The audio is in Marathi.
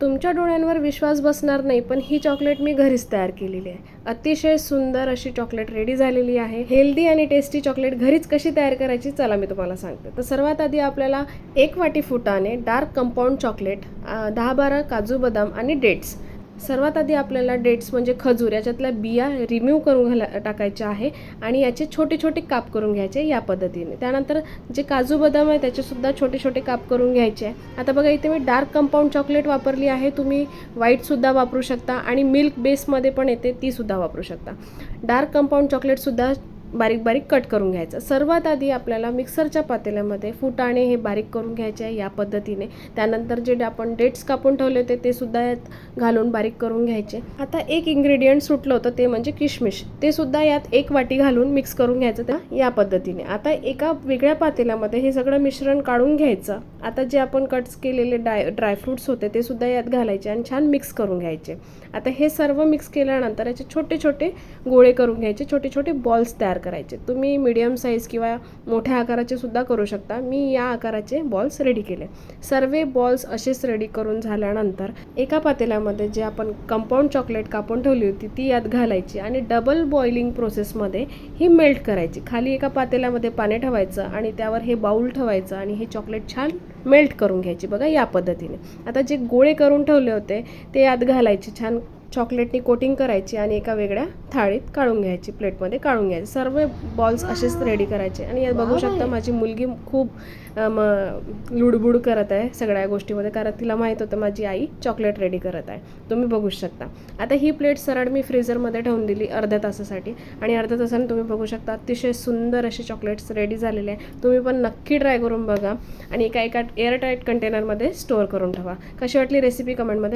तुमच्या डोळ्यांवर विश्वास बसणार नाही पण ही चॉकलेट मी घरीच तयार केलेली आहे. अतिशय सुंदर अशी चॉकलेट रेडी झालेली आहे. हेल्दी आणि टेस्टी चॉकलेट घरीच कशी तयार करायची चला मी तुम्हाला सांगते. तर सर्वात आधी आपल्याला एक वाटी फुटाने डार्क कंपाऊंड चॉकलेट दहा बारा काजू बदाम आणि डेट्स सर्वात आधी आपल्याला डेट्स म्हणजे खजूर याच्यातल्या बिया रिमूव्ह करून घाला टाकायच्या आहे आणि याचे छोटे छोटे काप करून घ्यायचे या पद्धतीने. त्यानंतर जे काजू बदाम आहे त्याचेसुद्धा छोटे छोटे काप करून घ्यायचे आहे. आता बघा इथे मी डार्क कंपाऊंड चॉकलेट वापरली आहे. तुम्ही व्हाईटसुद्धा वापरू शकता आणि मिल्क बेसमध्ये पण येते तीसुद्धा वापरू शकता. डार्क कंपाऊंड चॉकलेटसुद्धा बारीक बारीक कट करून घ्यायचं. सर्वात आधी आपल्याला मिक्सरच्या पातेल्यामध्ये फुटाणे हे बारीक करून घ्यायचे आहे या पद्धतीने. त्यानंतर जे आपण डेट्स कापून ठेवले होते ते सुद्धा यात घालून बारीक करून घ्यायचे. आता एक इन्ग्रेडियंट सुटलं होतं ते म्हणजे किशमिश. ते सुद्धा यात एक वाटी घालून मिक्स करून घ्यायचं त्या या पद्धतीने. आता एका वेगळ्या पातेल्यामध्ये हे सगळं मिश्रण काढून घ्यायचं. आता जे आपण कट्स केलेले डाय ड्रायफ्रूट्स होते ते सुद्धा यात घालायचे आणि छान मिक्स करून घ्यायचे. आता हे सर्व मिक्स केल्यानंतर याचे छोटे छोटे गोळे करून घ्यायचे छोटे छोटे बॉल्स तयार करायचे. तुम्ही मिडियम साईज किंवा मोठ्या आकाराचे सुद्धा करू शकता. मी या आकाराचे बॉल्स रेडी केले. सर्व बॉल्स असेच रेडी करून झाल्यानंतर एका पातेल्यामध्ये जे आपण कंपाऊंड चॉकलेट कापून ठेवली होती ती यात घालायची आणि डबल बॉइलिंग प्रोसेसमध्ये ही मेल्ट करायची. खाली एका पातेल्यामध्ये पाणी ठेवायचं आणि त्यावर हे बाऊल ठेवायचं आणि हे चॉकलेट छान मेल्ट करून घ्यायची. बघा या पद्धतीने. आता जे गोळे करून ठेवले होते ते यात घालायचे. छान चॉकलेटनी कोटिंग करायची आणि एका वेगळ्या थाळीत काढून घ्यायची प्लेटमध्ये काढून घ्यायचे. सर्व बॉल्स असेच रेडी करायचे. आणि बघू शकता माझी मुलगी खूप लुडबुड करत आहे सगळ्या गोष्टीमध्ये. कारण तिला माहीत होतं माझी आई चॉकलेट रेडी करत आहे. तुम्ही बघू शकता. आता ही प्लेट सरळ मी फ्रीझरमध्ये ठेवून दिली अर्ध्या तासासाठी. आणि अर्ध्या तासाने तुम्ही बघू शकता अतिशय सुंदर असे चॉकलेट्स रेडी झालेले आहे. तुम्ही पण नक्की ट्राय करून बघा. आणि एका एका एअरटाईट कंटेनरमध्ये स्टोअर करून ठेवा. कशी वाटली रेसिपी कमेंटमध्ये